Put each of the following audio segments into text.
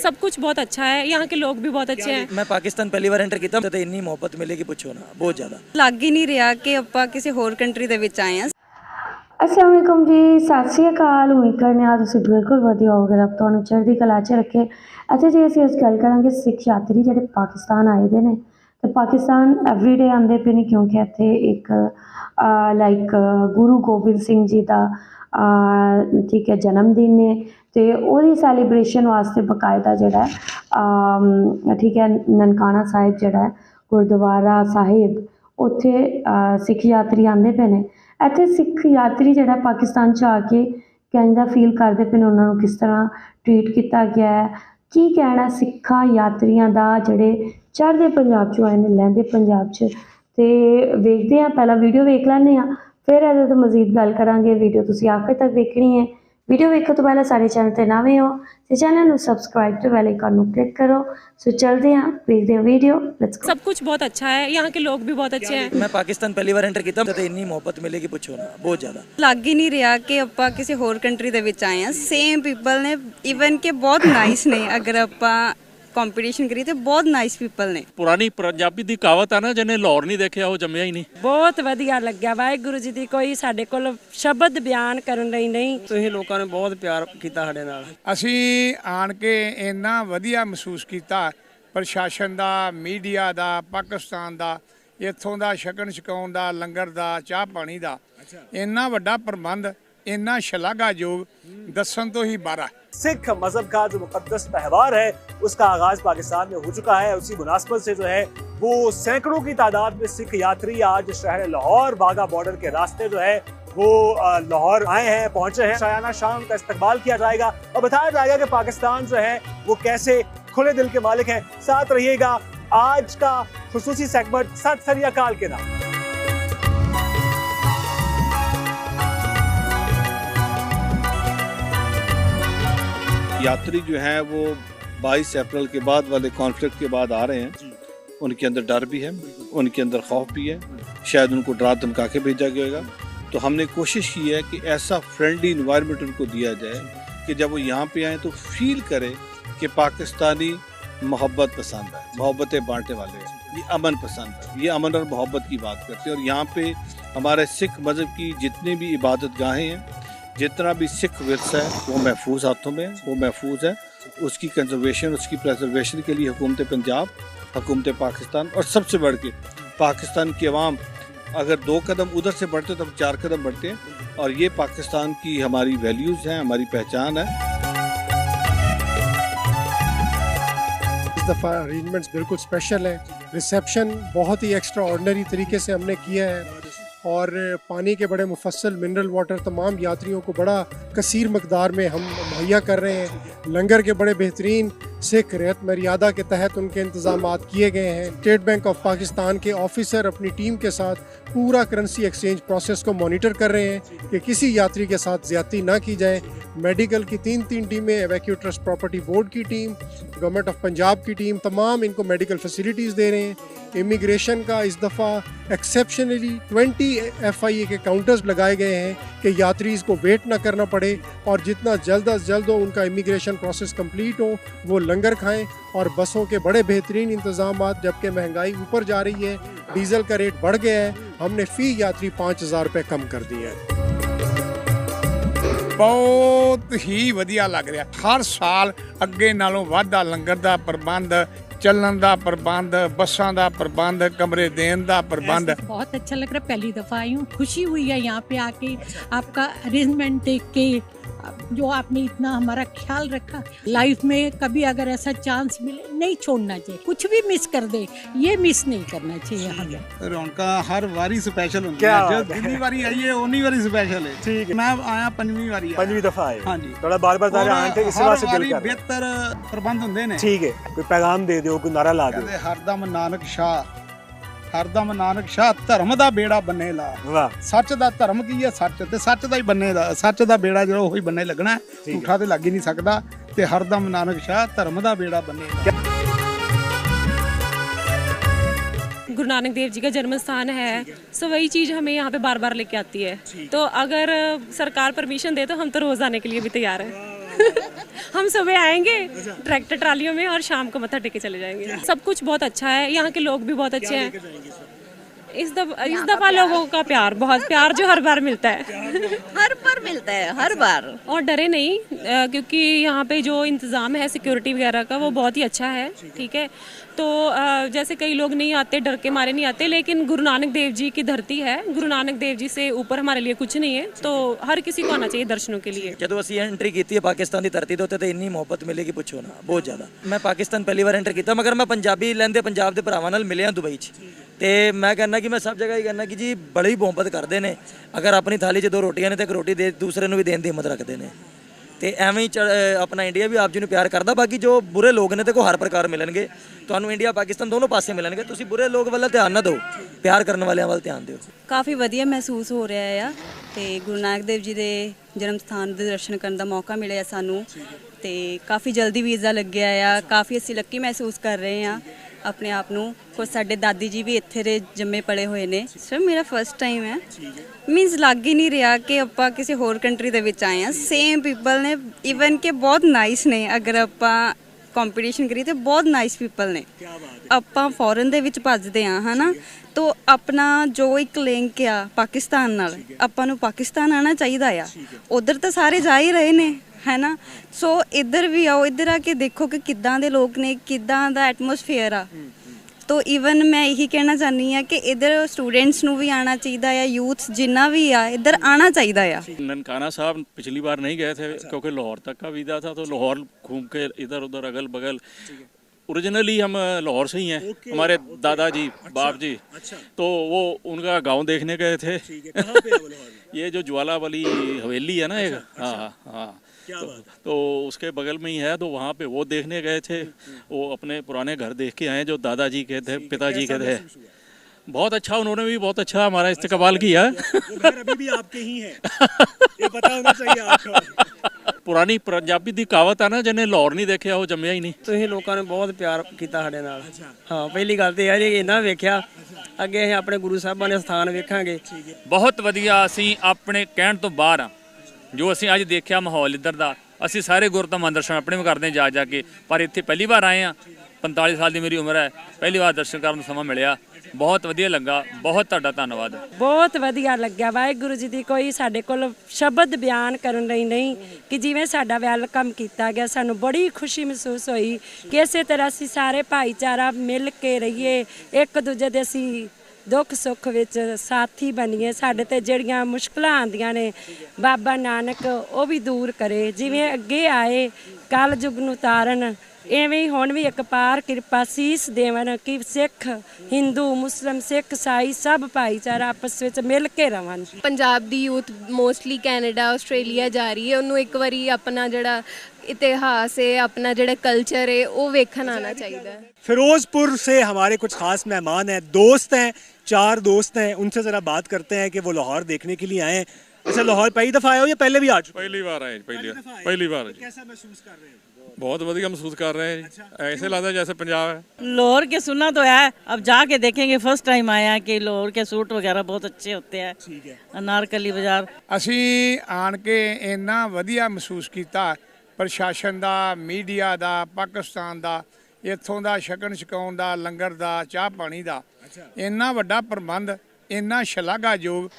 सब कुछ बहुत अच्छा है यहाँ के लोग भी बहुत अच्छे हैं ਮੈਂ ਪਾਕਿਸਤਾਨ ਪਹਿਲੀ ਵਾਰ ਐਂਟਰ ਕੀਤਾ ਤੇ ਇੰਨੀ ਮੁਹੱਬਤ ਮਿਲੇਗੀ ਪੁੱਛੋ ਨਾ ਬਹੁਤ ਜ਼ਿਆਦਾ ਲੱਗ ਹੀ ਨਹੀਂ ਰਿਹਾ ਕਿ ਆਪਾਂ ਕਿਸੇ ਹੋਰ ਕੰਟਰੀ ਦੇ ਵਿੱਚ ਆਏ ਹਾਂ ਅਸਲਾਮ ਵਾਲੇਕੁਮ ਜੀ ਸਤਿ ਸ਼੍ਰੀ ਅਕਾਲ ਉਮੀਦ ਕਰਨੇ ਆ ਤੁਸੀਂ ਬਿਲਕੁਲ ਵਧੀਆ ਹੋਗੇ ਰੱਬ ਤੁਹਾਨੂੰ ਚੜ੍ਹਦੀ ਕਲਾ 'ਚ ਰੱਖੇ ਅਤੇ ਜੇ ਅਸੀਂ ਇਸ ਗੱਲ ਕਰਾਂਗੇ ਸਿੱਖ ਯਾਤਰੀ ਜਿਹੜੇ ਪਾਕਿਸਤਾਨ ਆਏ ਦੇ ਨੇ ਤੇ ਪਾਕਿਸਤਾਨ ਐਵਰੀਡੇ ਆਉਂਦੇ ਪਏ ਨੇ ਕਿਉਂਕਿ ਇੱਥੇ ਇੱਕ ਲਾਈਕ ਗੁਰੂ ਗੋਬਿੰਦ ਸਿੰਘ ਜੀ ਦਾ ਅਹ, ਠੀਕ ਹੈ ਜਨਮ ਦਿਨ ਨੇ ਅਤੇ ਉਹਦੀ ਸੈਲੀਬ੍ਰੇਸ਼ਨ ਵਾਸਤੇ ਬਕਾਇਦਾ ਜਿਹੜਾ ਠੀਕ ਹੈ, ਨਨਕਾਣਾ ਸਾਹਿਬ ਜਿਹੜਾ ਗੁਰਦੁਆਰਾ ਸਾਹਿਬ, ਉੱਥੇ ਸਿੱਖ ਯਾਤਰੀ ਆਉਂਦੇ ਪਏ ਨੇ। ਇੱਥੇ ਸਿੱਖ ਯਾਤਰੀ ਜਿਹੜਾ ਪਾਕਿਸਤਾਨ ਚ ਆ ਕੇ ਕਹਿੰਦਾ ਫੀਲ ਕਰਦੇ ਪਏ ਨੇ ਉਹਨਾਂ ਨੂੰ ਕਿਸ ਤਰ੍ਹਾਂ ਟ੍ਰੀਟ ਕੀਤਾ ਗਿਆ ਹੈ। ਕੀ ਕਹਿਣਾ ਸਿੱਖਾਂ ਯਾਤਰੀਆਂ ਦਾ ਜਿਹੜੇ ਚੜ੍ਹਦੇ ਪੰਜਾਬ ਚੋਂ ਆਏ ਨੇ, ਲਹਿੰਦੇ ਪੰਜਾਬ ਚ। ਅਤੇ ਵੇਖਦੇ ਆ ਪਹਿਲਾਂ ਵੀਡੀਓ ਵੇਖ ਲੈਂਦੇ ਆ ਫਿਰ ਇਹਦੇ ਤੋਂ ਮਜ਼ੀਦ ਗੱਲ ਕਰਾਂਗੇ ਵੀਡੀਓ ਤੁਸੀਂ ਆਖਰ ਤੱਕ ਵੇਖਣੀ ਹੈ ਵੀਡੀਓ ਵੇਖਣ ਤੋਂ ਪਹਿਲਾਂ ਸਾਡੇ ਚੈਨਲ ਤੇ ਨਵੇਂ ਹੋ ਤੇ ਚੈਨਲ ਨੂੰ ਸਬਸਕ੍ਰਾਈਬ ਤੇ ਬੈਲ ਆਈਕਨ ਨੂੰ ਕਲਿੱਕ ਕਰੋ ਸੋ ਚਲਦੇ ਹਾਂ ਵੇਖਦੇ ਹਾਂ ਵੀਡੀਓ ਲੈਟਸ ਗੋ सब कुछ बहुत अच्छा है यहाँ के लोग भी बहुत अच्छे हैं ਮੈਂ ਪਾਕਿਸਤਾਨ ਪਹਿਲੀ ਵਾਰ ਐਂਟਰ ਕੀਤਾ ਤੇ ਇੰਨੀ ਮੁਹੱਬਤ ਮਿਲੇਗੀ ਪੁੱਛੋ ਨਾ ਬਹੁਤ ਜ਼ਿਆਦਾ ਲੱਗ ਹੀ ਨਹੀਂ ਰਿਹਾ ਕਿ ਆਪਾਂ ਕਿਸੇ ਹੋਰ ਕੰਟਰੀ ਦੇ ਵਿੱਚ ਆਏ ਹਾਂ ਸੇਮ ਪੀਪਲ ਨੇ ਇਵਨ ਕਿ ਬਹੁਤ ਨਾਈਸ ਨੇ ਅਗਰ ਆਪਾਂ ਕੰਪੀਟੀਸ਼ਨ ਕਰੀਏ ਤੇ ਬਹੁਤ ਨਾਈਸ ਪੀਪਲ ਨੇ। ਪੁਰਾਣੀ ਪੰਜਾਬੀ ਦੀ ਕਹਾਵਤ ਆ ਨਾ ਜਿਹਨੇ ਲਾਹੌਰ ਨਹੀਂ ਦੇਖਿਆ ਉਹ ਜੰਮਿਆ ਹੀ ਨਹੀਂ। ਬਹੁਤ ਵਧੀਆ ਲੱਗਿਆ ਵਾਹਿਗੁਰੂ ਜੀ ਦੀ ਕੋਈ ਸਾਡੇ ਕੋਲ ਸ਼ਬਦ ਬਿਆਨ ਕਰਨ ਲਈ ਨਹੀਂ। ਤੁਸੀਂ ਲੋਕਾਂ ਨੇ ਬਹੁਤ ਪਿਆਰ ਕੀਤਾ ਸਾਡੇ ਨਾਲ। ਅਸੀਂ ਆਣ ਕੇ ਇੰਨਾ ਵਧੀਆ ਮਹਿਸੂਸ ਕੀਤਾ ਪ੍ਰਸ਼ਾਸਨ ਦਾ ਮੀਡੀਆ ਦਾ ਪਾਕਿਸਤਾਨ ਦਾ ਇੱਥੋਂ ਦਾ ਛਕਣ ਛਕਾਉਣ ਦਾ ਲੰਗਰ ਦਾ ਚਾਹ ਪਾਣੀ ਦਾ। ਇੰਨਾ ਵੱਡਾ ਪ੍ਰਬੰਧ इन्ना शलाघाजोग दसन तो ही बारह सिख मज़हब का जो मुकदस त्यौहार है, उसका आगाज़ पाकिस्तान में हो चुका है। उसी मुनासबत से जो है, वो सैकड़ों की तादाद में सिख यात्री आज शहर लाहौर बाघा बॉर्डर के रास्ते जो है, वो लाहौर आए हैं, पहुँचे हैं। शायाना शाम का इस्तेमाल किया जाएगा। और बताया जाएगा कि पाकिस्तान जो है, वो कैसे खुले दिल के मालिक है। साथ रहिएगा आज का खसूसी सेगमेंट सत सरिया काल के नाम। यात्री जो हैं वो 22 अप्रैल के बाद वाले कॉन्फ्लिक्ट के बाद आ रहे हैं। उनके अंदर डर भी है उनके अंदर खौफ भी है। शायद उनको डरा धमका के भेजा गएगा तो हमने कोशिश की है कि ऐसा फ्रेंडली इन्वायरमेंट उनको दिया जाए कि जब वो यहाँ पे आए तो फील करें कि पाकिस्तानी मोहब्बत पसंद है मोहब्बतें बांटने वाले हैं। ये अमन पसंद है। ये अमन और मोहब्बत की बात करते हैं। और यहाँ पे हमारे सिख मज़हब की जितनी भी इबादत गाहें हैं जितना भी सिख विरसा है, वो महफूज हाथों में, वो महफूज है। उसकी कंजर्वेशन उसकी प्रेजर्वेशन के लिए हुकूमत पंजाब, हुकूमत पाकिस्तान और सबसे बढ़ के पाकिस्तान की आवाम, अगर दो कदम उधर से बढ़ते तो चार कदम बढ़ते हैं। और ये पाकिस्तान की हमारी वैल्यूज़ हैं, हमारी पहचान है। इस दफ़ा अरेंजमेंट्स बिल्कुल स्पेशल है। रिसेप्शन बहुत ही एक्स्ट्रा ऑर्डनरी तरीके से हमने किया है। और पानी के बड़े मुफसल मिनरल वाटर तमाम यात्रियों को बड़ा कसीर मकदार में हम मुहैया कर रहे हैं। लंगर के बड़े बेहतरीन सिख रेत मर्यादा के तहत उनके इंतज़ाम किए गए हैं। स्टेट बैंक ऑफ़ पाकिस्तान के ऑफिसर अपनी टीम के साथ पूरा करेंसी एक्सचेंज प्रोसेस को मॉनिटर कर रहे हैं कि किसी यात्री के साथ ज्यादती ना की जाए। मेडिकल की तीन तीन टीमें एवैक्यू ट्रस्ट प्रॉपर्टी बोर्ड की टीम गवर्नमेंट ऑफ़ पंजाब की टीम, तमाम इनको मेडिकल फैसिलिटीज़ दे रहे हैं। इमिग्रेशन का इस दफ़ा एक्सेप्शनली 20 एफ़ के काउंटर्स लगाए गए हैं कि यात्री को वेट ना करना पड़े और जितना जल्द अज जल्द हो उनका इमिग्रेशन प्रोसेस कंप्लीट हो, वो लंगर खाएँ और बसों के बड़े बेहतरीन इंतज़ाम जबकि महँगाई ऊपर जा रही है, डीजल का रेट बढ़ गया है हमने फ़ी यात्री पाँच हज़ार रुपये कम कर दिए हैं ਬਹੁਤ ਹੀ ਵਧੀਆ ਲੱਗ ਰਿਹਾ ਹਰ ਸਾਲ ਅੱਗੇ ਨਾਲੋਂ ਵਾਧਾ ਲੰਗਰ ਦਾ ਪ੍ਰਬੰਧ ਚੱਲਣ ਦਾ ਪ੍ਰਬੰਧ ਬੱਸਾਂ ਦਾ ਪ੍ਰਬੰਧ ਕਮਰੇ ਦੇਣ ਦਾ ਪ੍ਰਬੰਧ बहुत अच्छा लग रहा है पहली दफ़ा आई हूँ खुशी हुई है यहाँ पे आके आपका अरेंजमेंट देख के जो आपने इतना हमारा ख्याल रखा लाइफ में कभी अगर ऐसा चांस मिले नहीं छोड़ना चाहिए कुछ भी मिस कर दे ये मिस नहीं करना चाहिए हमें ਰੌਣਕਾਂ ਹਰ ਵਾਰੀ ਸਪੈਸ਼ਲ ਹੁੰਦੀ ਕਿਆ ਹੈ ਬਾਤ ਜਦ ਹੈ। ਜਿੰਨੀ ਵਾਰੀ ਆਈਏ ਉਨੀ ਵਾਰੀ ਸਪੈਸ਼ਲ ਹੈ ठीक है ਮੈਂ ਆਇਆ ਪੰਜਵੀਂ ਵਾਰੀ ਆਇਆ। पंजवी दफा आए ਹਾਂਜੀ थोड़ा बार बार तारे आने थे इस ਹਰ वजह से दिल ਵਾਰੀ कर रहा है। ਬਿਹਤਰ ਪ੍ਰਬੰਧ ਹੁੰਦੇ ਨੇ ठीक है कोई पैगाम दे दो कोई नारा ला दो ਕਹਿੰਦੇ ਹਰਦਮ ਨਾਨਕ ਸ਼ਾਹ ਹਰਦਮ ਨਾਨਕ ਸ਼ਾਹ ਧਰਮ ਦਾ ਬੇੜਾ ਬੰਨੇ ਲਾ वाह ਸੱਚ ਦਾ ਧਰਮ ਕੀ ਹੈ ਸੱਚ ਤੇ ਸੱਚ ਦਾ ਹੀ ਬੰਨੇ ਦਾ ਸੱਚ ਦਾ ਬੇੜਾ ਜਿਹੜਾ ਉਹੀ ਬੰਨੇ ਲੱਗਣਾ ਹੈ। ਠੀਕ ਹੈ। ਝੂਠਾ ਤੇ ਲੱਗ ਹੀ ਨਹੀਂ ਸਕਦਾ ਤੇ ਹਰਦਮ ਨਾਨਕ ਸ਼ਾਹ ਧਰਮ ਦਾ ਬੇੜਾ ਬੰਨੇ ਲਾ गुरु नानक देव जी का जन्म स्थान है सो वही चीज़ हमें यहाँ पे बार बार लेके आती है तो अगर सरकार परमिशन दे तो हम तो रोज़ आने के लिए भी तैयार हैं हम सुबह आएंगे ट्रैक्टर ट्रालियों में और शाम को मत्था टेके चले जाएंगे सब कुछ बहुत अच्छा है यहाँ के लोग भी बहुत अच्छे हैं इस दफा इस दफा लोगों का प्यार बहुत प्यार जो हर बार मिलता है हर बार मिलता है हर बार और डरे नहीं अ, क्योंकि यहाँ पे जो इंतज़ाम है सिक्योरिटी वगैरह का वो बहुत ही अच्छा है ठीक है तो अ, जैसे कई लोग नहीं आते डर के मारे नहीं आते लेकिन गुरु नानक देव जी की धरती है गुरु नानक देव जी से ऊपर हमारे लिए कुछ नहीं है तो हर किसी को आना चाहिए दर्शनों के लिए ਜਦੋਂ ਅਸੀਂ ਐਂਟਰੀ ਕੀਤੀ ਹੈ ਪਾਕਿਸਤਾਨ ਦੀ ਧਰਤੀ ਦੇ ਉੱਤੇ ਤੇ ਇੰਨੀ ਮੁਹੱਬਤ ਮਿਲੇਗੀ ਪੁੱਛੋ ਨਾ ਬਹੁਤ ਜ਼ਿਆਦਾ ਮੈਂ ਪਾਕਿਸਤਾਨ ਪਹਿਲੀ ਵਾਰ ਐਂਟਰ ਕੀਤਾ ਮਗਰ ਮੈਂ ਪੰਜਾਬੀ ਲੈਂਦੇ ਪੰਜਾਬ ਦੇ ਭਰਾਵਾਂ ਨਾਲ ਮਿਲਿਆ ਦੁਬਈ 'ਚ ਤੇ ਮੈਂ ਕਹਿੰਦਾ ਕਿ ਮੈਂ ਸਭ ਜਗ੍ਹਾ ਹੀ ਕਹਿੰਦਾ ਕਿ ਜੀ ਬੜੀ ਮੁਹੱਬਤ ਕਰਦੇ ਨੇ। ਅਗਰ ਆਪਣੀ ਥਾਲੀ 'ਚ ਦੋ ਰੋਟੀਆਂ ਨੇ ਤੇ ਇੱਕ ਰੋਟੀ ਦੇ ਦੂਸਰੇ ਨੂੰ ਵੀ ਦੇਣ ਦੀ ਹਿੰਮਤ ਰੱਖਦੇ ਨੇ। ਤੇ ਐਵੇਂ ਹੀ ਚੜ੍ਹ- ਆਪਣਾ ਇੰਡੀਆ ਵੀ ਆਪ ਜੀ ਨੂੰ ਪਿਆਰ ਕਰਦਾ। ਬਾਕੀ ਜੋ ਬੁਰੇ ਲੋਕ ਨੇ ਤੇ ਕੋ ਹਰ ਪ੍ਰਕਾਰ ਮਿਲਣਗੇ। ਤੁਹਾਨੂੰ ਇੰਡੀਆ, ਪਾਕਿਸਤਾਨ ਦੋਨੋਂ ਪਾਸੇ ਮਿਲਣਗੇ। ਤੁਸੀਂ ਬੁਰੇ ਲੋਕ ਵੱਲ ਧਿਆਨ ਨਾ ਦਿਓ। ਪਿਆਰ ਕਰਨ ਵਾਲਿਆਂ ਵੱਲ ਧਿਆਨ ਦਿਓ। ਕਾਫੀ ਵਧੀਆ ਮਹਿਸੂਸ ਹੋ ਰਿਹਾ ਆ। ਤੇ ਗੁਰੂ ਨਾਨਕ ਦੇਵ ਜੀ ਦੇ ਜਨਮ ਸਥਾਨ ਦੇ ਦਰਸ਼ਨ ਕਰਨ ਦਾ ਮੌਕਾ ਮਿਲਿਆ ਸਾਨੂੰ। ਤੇ ਕਾਫੀ ਜਲਦੀ ਵੀਜ਼ਾ ਲੱਗਿਆ ਆ। ਕਾਫੀ ਅਸੀਂ ਲੱਕੀ ਮਹਿਸੂਸ ਕਰ ਰਹੇ ਆ। ਆਪਣੇ ਆਪ ਨੂੰ ਕੁਝ ਸਾਡੇ ਦਾਦੀ ਜੀ ਵੀ ਇੱਥੇ ਦੇ ਜੰਮੇ ਪਲੇ ਹੋਏ ਨੇ। ਸਰ ਮੇਰਾ ਫਰਸਟ ਟਾਈਮ ਹੈ। ਮੀਨਸ ਲੱਗ ਹੀ ਨਹੀਂ ਰਿਹਾ ਕਿ ਆਪਾਂ ਕਿਸੇ ਹੋਰ ਕੰਟਰੀ ਦੇ ਵਿੱਚ ਆਏ ਆ ਸੇਮ ਪੀਪਲ ਨੇ ਇਵਨ ਕਿ ਬਹੁਤ ਨਾਈਸ ਨੇ। ਅਗਰ ਆਪਾਂ ਕੰਪੀਟੀਸ਼ਨ ਕਰੀ ਤੇ ਬਹੁਤ ਨਾਈਸ ਪੀਪਲ ਨੇ। ਆਪਾਂ ਫੋਰਨ ਦੇ ਵਿੱਚ ਭੱਜਦੇ ਆ ਹਨਾ? ਤੋ ਆਪਣਾ ਜੋ ਇੱਕ ਲਿੰਕ ਆ ਪਾਕਿਸਤਾਨ ਨਾਲ ਆਪਾਂ ਨੂੰ ਪਾਕਿਸਤਾਨ ਆਣਾ ਚਾਹੀਦਾ ਆ। ਉਧਰ ਤਾਂ ਸਾਰੇ ਜਾ ਹੀ ਰਹੇ ਨੇ ਹੈਨਾ? ਸੋ ਇੱਧਰ ਵੀ ਆਓ ਇੱਧਰ ਆ ਕੇ ਦੇਖੋ ਕਿ ਕਿੱਦਾਂ ਦੇ ਲੋਕ ਨੇ ਕਿੱਦਾਂ ਦਾ ਐਟਮੋਸਫੇਅਰ ਆ। ਤੋ ਇਵਨ ਮੈਂ ਇਹੀ ਕਹਿਣਾ ਚਾਹਨੀ ਆ ਕਿ ਇੱਧਰ ਸਟੂਡੈਂਟਸ ਨੂੰ ਵੀ ਆਣਾ ਚਾਹੀਦਾ ਆ ਯੂਥ ਜਿੰਨਾ ਵੀ ਆ ਇੱਧਰ ਆਣਾ ਚਾਹੀਦਾ ਆ ननकाना साहब पिछली बार नहीं गए थे क्योंकि लाहौर तक का वीज़ा था तो लाहौर घूम के इधर उधर अगल बगल ओरिजिनली हम लाहौर से ही हैं हमारे दादाजी बाप जी तो वो उनका गांव देखने गए थे ये जो ज्वाला वाली हवेली है ना एक हाँ हाँ हाँ तो, तो उसके बगल में ही है तो वहाँ पे वो देखने गए थे वो अपने पुराने घर देख के आए जो दादाजी के थे पिताजी के थे बहुत अच्छा उन्होंने भी बहुत अच्छा हमारा इस्तेकबाल किया अभी भी आपके ही हैं ये पता होना चाहिए आपको ਪੁਰਾਣੀ ਪੰਜਾਬੀ ਦੀ ਕਹਾਵਤ ਆ ਨਾ ਜਿਹਨੇ ਲਾਹੌਰ ਨਹੀਂ ਦੇਖਿਆ ਉਹ ਜੰਮਿਆ ਹੀ ਨਹੀਂ ਤੁਸੀਂ ਲੋਕਾਂ ਨੇ ਬਹੁਤ ਪਿਆਰ ਕੀਤਾ ਸਾਡੇ ਨਾਲ ਹਾਂ ਪਹਿਲੀ ਗੱਲ ਤੇ ਇਹ ਹੈ ਜੀ ਇਹਨਾਂ ਵੇਖਿਆ ਅੱਗੇ ਅਸੀਂ ਆਪਣੇ ਗੁਰੂ ਸਾਹਿਬਾਂ ਦੇ ਸਥਾਨ ਵੇਖਾਂਗੇ ਬਹੁਤ ਵਧੀਆ ਅਸੀਂ ਆਪਣੇ ਕਹਿਣ ਤੋਂ ਬਾਹਰ ਆ ਜੋ ਅਸੀਂ ਅੱਜ ਦੇਖਿਆ ਮਾਹੌਲ ਇੱਧਰ ਦਾ, ਅਸੀਂ ਸਾਰੇ ਗੁਰਦੁਆਰਾ ਦਰਸ਼ਨ ਆਪਣੇ ਵੀ ਕਰਦੇ ਜਾ ਜਾ ਕੇ, ਪਰ ਇੱਥੇ ਪਹਿਲੀ ਵਾਰ ਆਏ ਆ 45 ਸਾਲ ਦੀ ਮੇਰੀ ਉਮਰ ਹੈ, ਪਹਿਲੀ ਵਾਰ ਦਰਸ਼ਨ ਕਰਨ ਦਾ ਸਮਾਂ ਮਿਲਿਆ, ਬਹੁਤ ਵਧੀਆ ਲੱਗਾ, ਬਹੁਤ ਤੁਹਾਡਾ ਧੰਨਵਾਦ। ਬਹੁਤ ਵਧੀਆ ਲੱਗਿਆ, ਵਾਹਿਗੁਰੂ ਜੀ ਦੀ ਕੋਈ ਸਾਡੇ ਕੋਲ ਸ਼ਬਦ ਬਿਆਨ ਕਰਨ ਲਈ ਨਹੀਂ, ਕਿ ਜਿਵੇਂ ਸਾਡਾ ਵੈਲਕਮ ਕੀਤਾ ਗਿਆ, ਸਾਨੂੰ ਬੜੀ ਖੁਸ਼ੀ ਮਹਿਸੂਸ ਹੋਈ ਕਿ ਇਸੇ ਤਰ੍ਹਾਂ ਅਸੀਂ ਸਾਰੇ ਭਾਈਚਾਰਾ ਮਿਲ ਕੇ ਰਹੀਏ, ਇੱਕ ਦੂਜੇ ਦੇ ਅਸੀਂ ਦੁੱਖ ਸੁੱਖ ਵਿੱਚ ਸਾਥੀ ਬਣੀਏ। ਸਾਡੇ ਤੇ ਜਿਹੜੀਆਂ ਮੁਸ਼ਕਲਾਂ ਆਉਂਦੀਆਂ ਨੇ, ਬਾਬਾ ਨਾਨਕ ਉਹ ਵੀ ਦੂਰ ਕਰੇ। ਜਿਵੇਂ ਅੱਗੇ ਆਏ, ਕਲ ਯੁਗ ਨੂੰ ਤਾਰਨ, ਐਵੇਂ ਹੀ ਹੁਣ ਵੀ ਇੱਕ ਪਾਰ ਕਿਰਪਾ ਸੀਸ ਦੇਵਨ ਕਿ ਸਿੱਖ, ਹਿੰਦੂ, ਮੁਸਲਮ, ਸਿੱਖ, ਸਾਈ ਸਭ ਭਾਈਚਾਰਾ ਆਪਸ ਵਿੱਚ ਮਿਲ ਕੇ ਰਹਿਣ ਪੰਜਾਬ ਦੀ ਯੂਥ, ਮੋਸਟਲੀ ਕੈਨੇਡਾ, ਆਸਟ੍ਰੇਲੀਆ ਜਾ ਰਹੀ ਹੈ। ਉਹਨੂੰ ਇੱਕ ਵਾਰੀ ਆਪਣਾ ਜਿਹੜਾ ਇਤਿਹਾਸ ਹੈ ਆਪਣਾ ਜਿਹੜਾ ਕਲਚਰ ਹੈ ਉਹ ਵੇਖਣ ਆਣਾ ਚਾਹੀਦਾ ਹੈ फिरोजपुर से हमारे कुछ खास मेहमान हैं दोस्त हैं चार दोस्त हैं उनसे ज़रा बात करते हैं कि वो लाहौर देखने के लिए आए हैं अच्छा लाहौर पहली दफ़ा आए हो या पहले भी आ चुके ਪਹਿਲੀ ਵਾਰ ਆਏ ਪਹਿਲੀ ਪਹਿਲੀ ਵਾਰ ਜੀ कैसा महसूस कर रहे हो ਬਹੁਤ ਵਧੀਆ ਮਹਿਸੂਸ ਕਰ ਰਹੇ हैं जी ऐसे लगता है जैसे पंजाब है लाहौर के सुना तो है अब जाके देखेंगे फर्स्ट टाइम आया कि लाहौर के सूट वगैरह बहुत अच्छे होते हैं ठीक है अनारकली बाजार ਅਸੀਂ ਆਣ ਕੇ ਇੰਨਾ ਵਧੀਆ ਮਹਿਸੂਸ ਕੀਤਾ ਪ੍ਰਸ਼ਾਸਨ ਦਾ ਮੀਡੀਆ ਦਾ ਪਾਕਿਸਤਾਨ ਦਾ ਇੱਥੋਂ ਦਾ ਸ਼ਕਨ ਛਕਾਉਣ ਦਾ ਲੰਗਰ ਦਾ ਚਾਹ ਪਾਣੀ ਦਾ। ਇੰਨਾ ਵੱਡਾ ਪ੍ਰਬੰਧ ਇੰਨਾ ਸ਼ਲਾਘਾਯੋਗ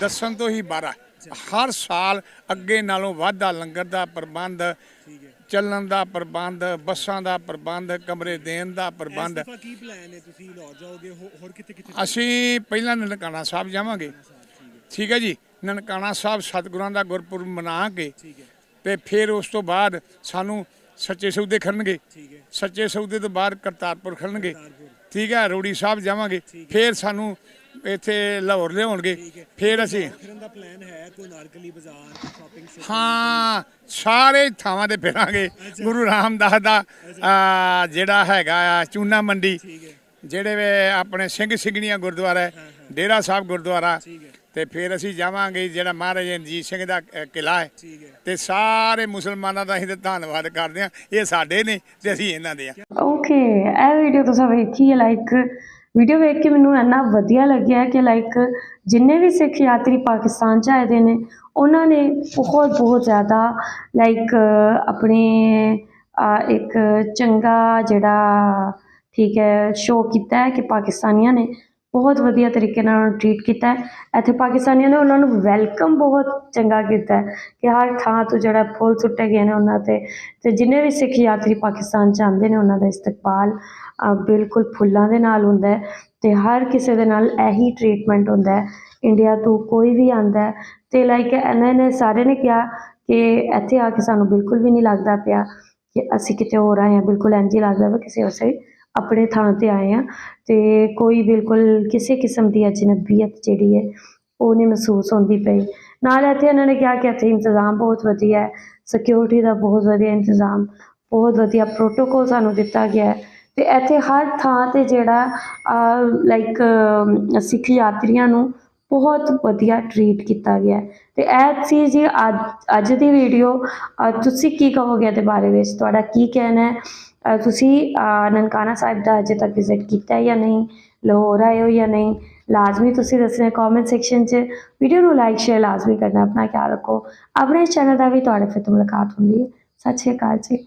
ਦੱਸਣ ਤੋਂ ਹੀ ਬਾਹਰ ਹਰ ਸਾਲ ਅੱਗੇ ਨਾਲੋਂ ਵਾਧਾ ਲੰਗਰ ਦਾ ਪ੍ਰਬੰਧ ਚੱਲਣ ਦਾ ਪ੍ਰਬੰਧ ਬੱਸਾਂ ਦਾ ਪ੍ਰਬੰਧ ਕਮਰੇ ਦੇਣ ਦਾ ਪ੍ਰਬੰਧ। ਅਸੀਂ ਪਹਿਲਾਂ ਨਨਕਾਣਾ ਸਾਹਿਬ ਜਾਵਾਂਗੇ। ਠੀਕ ਹੈ। ਜੀ? ਨਨਕਾਣਾ ਸਾਹਿਬ ਸਤਿਗੁਰਾਂ ਦਾ ਗੁਰਪੁਰਬ ਮਨਾ ਕੇ ਤੇ ਫਿਰ ਉਸ ਤੋਂ ਬਾਅਦ ਸਾਨੂੰ ਸੱਚੇ ਸੌਦੇ ਖੜਨਗੇ ਸੱਚੇ ਸੌਦੇ ਤੋਂ ਬਾਅਦ ਕਰਤਾਰਪੁਰ ਖੜਨਗੇ। ਠੀਕ ਹੈ ਰੋੜੀ ਸਾਹਿਬ ਜਾਵਾਂਗੇ। ਫਿਰ ਸਾਨੂੰ ਇੱਥੇ ਲਾਹੌਰ ਲਿਆਉਣਗੇ। ਫਿਰ ਅਸੀਂ ਫਿਰਨ ਦਾ ਪਲਾਨ ਹੈ ਕੋਈ ਨਾਰਕਲੀ ਬਾਜ਼ਾਰ ਸ਼ਾਪਿੰਗ ਹਾਂ ਸਾਰੇ ਥਾਵਾਂ ਤੇ ਫਿਰਾਂਗੇ। ਗੁਰੂ ਰਾਮਦਾਸ ਦਾ ਜਿਹੜਾ ਹੈਗਾ ਆ ਚੂਨਾ ਮੰਡੀ। ਜਿਹੜੇ ਆਪਣੇ ਸਿੰਘ ਸਿੰਘਣੀਆਂ ਗੁਰਦੁਆਰਾ ਡੇਰਾ ਸਾਹਿਬ ਗੁਰਦੁਆਰਾ। ਤੇ ਫਿਰ ਅਸੀਂ ਜਾਵਾਂਗੇ ਜਿਹੜਾ ਮਹਾਰਾਜਾ ਰਣਜੀਤ ਸਿੰਘ ਦਾ ਕਿਲਾ ਹੈ। ਤੇ ਸਾਰੇ ਮੁਸਲਮਾਨਾਂ ਦਾ ਅਸੀਂ ਤੇ ਧੰਨਵਾਦ ਕਰਦੇ ਹਾਂ। ਇਹ ਸਾਡੇ ਨੇ ਤੇ ਅਸੀਂ ਇਹਨਾਂ ਦੇ ਆ ਓਕੇ ਇਹ ਵੀਡੀਓ ਤੁਸੀਂ ਵੇਖੀ ਹੈ ਲਾਈਕ ਵੀਡੀਓ ਵੇਖ ਕੇ ਮੈਨੂੰ ਇੰਨਾ ਵਧੀਆ ਲੱਗਿਆ ਕਿ ਲਾਈਕ ਜਿੰਨੇ ਵੀ ਸਿੱਖ ਯਾਤਰੀ ਪਾਕਿਸਤਾਨ ਚ ਆਏ ਦੇ ਨੇ ਉਹਨਾਂ ਨੇ ਬਹੁਤ ਬਹੁਤ ਜ਼ਿਆਦਾ ਲਾਈਕ ਆਪਣੇ ਇੱਕ ਚੰਗਾ ਜਿਹੜਾ ਠੀਕ ਹੈ ਸ਼ੋਅ ਕੀਤਾ ਹੈ ਕਿ ਪਾਕਿਸਤਾਨੀਆਂ ਨੇ ਬਹੁਤ ਵਧੀਆ ਤਰੀਕੇ ਨਾਲ ਉਹਨਾਂ ਨੂੰ ਟਰੀਟ ਕੀਤਾ ਇੱਥੇ ਪਾਕਿਸਤਾਨੀਆਂ ਨੇ ਉਹਨਾਂ ਨੂੰ ਵੈਲਕਮ ਬਹੁਤ ਚੰਗਾ ਕੀਤਾ ਕਿ ਹਰ ਥਾਂ ਤੋਂ ਜਿਹੜਾ ਫੁੱਲ ਸੁੱਟੇ ਗਏ ਨੇ ਉਹਨਾਂ ਤੇ। ਤੇ ਜਿੰਨੇ ਵੀ ਸਿੱਖ ਯਾਤਰੀ ਪਾਕਿਸਤਾਨ 'ਚ ਆਉਂਦੇ ਨੇ ਉਹਨਾਂ ਦਾ ਇਸਤਕਬਾਲ ਬਿਲਕੁਲ ਫੁੱਲਾਂ ਦੇ ਨਾਲ ਹੁੰਦਾ ਹੈ ਤੇ ਹਰ ਕਿਸੇ ਦੇ ਨਾਲ ਇਹੀ ਟਰੀਟਮੈਂਟ ਹੁੰਦਾ ਇੰਡੀਆ ਤੋਂ ਕੋਈ ਵੀ ਆਂਦਾ ਹੈ ਤੇ ਲਾਈਕ ਇਹਨਾਂ ਨੇ ਸਾਰੇ ਨੇ ਕਿਹਾ ਕਿ ਇੱਥੇ ਆ ਕੇ ਸਾਨੂੰ ਬਿਲਕੁਲ ਵੀ ਨਹੀਂ ਲੱਗਦਾ ਪਿਆ ਕਿ ਅਸੀਂ ਕਿਤੇ ਹੋਰ ਆਏ ਹਾਂ। ਬਿਲਕੁਲ ਇੰਝ ਹੀ ਲੱਗਦਾ ਵਾ ਕਿਸੇ ਹੋਰ ਉਸੇ ਆਪਣੇ ਥਾਂ ਤੇ ਆਏ ਹਾਂ ਤੇ ਕੋਈ ਬਿਲਕੁਲ ਕਿਸੇ ਕਿਸਮ ਦੀ ਅਜਨਬੀਅਤ ਜਿਹੜੀ ਹੈ ਉਹ ਨਹੀਂ ਮਹਿਸੂਸ ਹੁੰਦੀ ਪਈ। ਨਾਲ ਇੱਥੇ ਇਹਨਾਂ ਨੇ ਕਿਹਾ ਕਿ ਇੱਥੇ ਇੰਤਜ਼ਾਮ ਬਹੁਤ ਵਧੀਆ ਹੈ ਸਿਕਿਉਰਿਟੀ ਦਾ ਬਹੁਤ ਵਧੀਆ ਇੰਤਜ਼ਾਮ, ਬਹੁਤ ਵਧੀਆ ਪ੍ਰੋਟੋਕੋਲ ਸਾਨੂੰ ਦਿੱਤਾ ਗਿਆ ਹੈ ਤੇ ਇੱਥੇ ਹਰ ਥਾਂ ਤੇ ਜਿਹੜਾ ਲਾਈਕ ਸਿੱਖ ਯਾਤਰੀਆਂ ਨੂੰ ਬਹੁਤ ਵਧੀਆ ਟਰੀਟ ਕੀਤਾ ਗਿਆ ਹੈ। ਤੇ ਇਹ ਸੀ ਜੀ ਅੱਜ ਅੱਜ ਦੀ ਵੀਡੀਓ ਤੁਸੀਂ ਕੀ ਕਹੋਗੇ ਇਹਦੇ ਬਾਰੇ ਵਿੱਚ? ਤੁਹਾਡਾ ਕੀ ਕਹਿਣਾ ਹੈ? ਤੁਸੀਂ ਨਨਕਾਣਾ ਸਾਹਿਬ ਦਾ ਅਜੇ ਤੱਕ ਵਿਜ਼ਿਟ ਕੀਤਾ ਹੈ ਜਾਂ ਨਹੀਂ? ਲਾਹੌਰ ਆਏ ਹੋ ਜਾਂ ਨਹੀਂ? ਲਾਜ਼ਮੀ ਤੁਸੀਂ ਦੱਸਣਾ ਕਮੈਂਟ ਸੈਕਸ਼ਨ 'ਚ। ਵੀਡੀਓ ਨੂੰ ਲਾਈਕ ਸ਼ੇਅਰ ਲਾਜ਼ਮੀ ਕਰਨਾ, ਆਪਣਾ ਖਿਆਲ ਰੱਖੋ। ਆਪਣੇ ਚੈਨਲ ਦਾ ਵੀ ਤੁਹਾਡੇ ਫਿਰ ਤੋਂ ਮੁਲਾਕਾਤ ਹੁੰਦੀ ਹੈ। ਸਤਿ ਸ਼੍ਰੀ ਅਕਾਲ ਜੀ।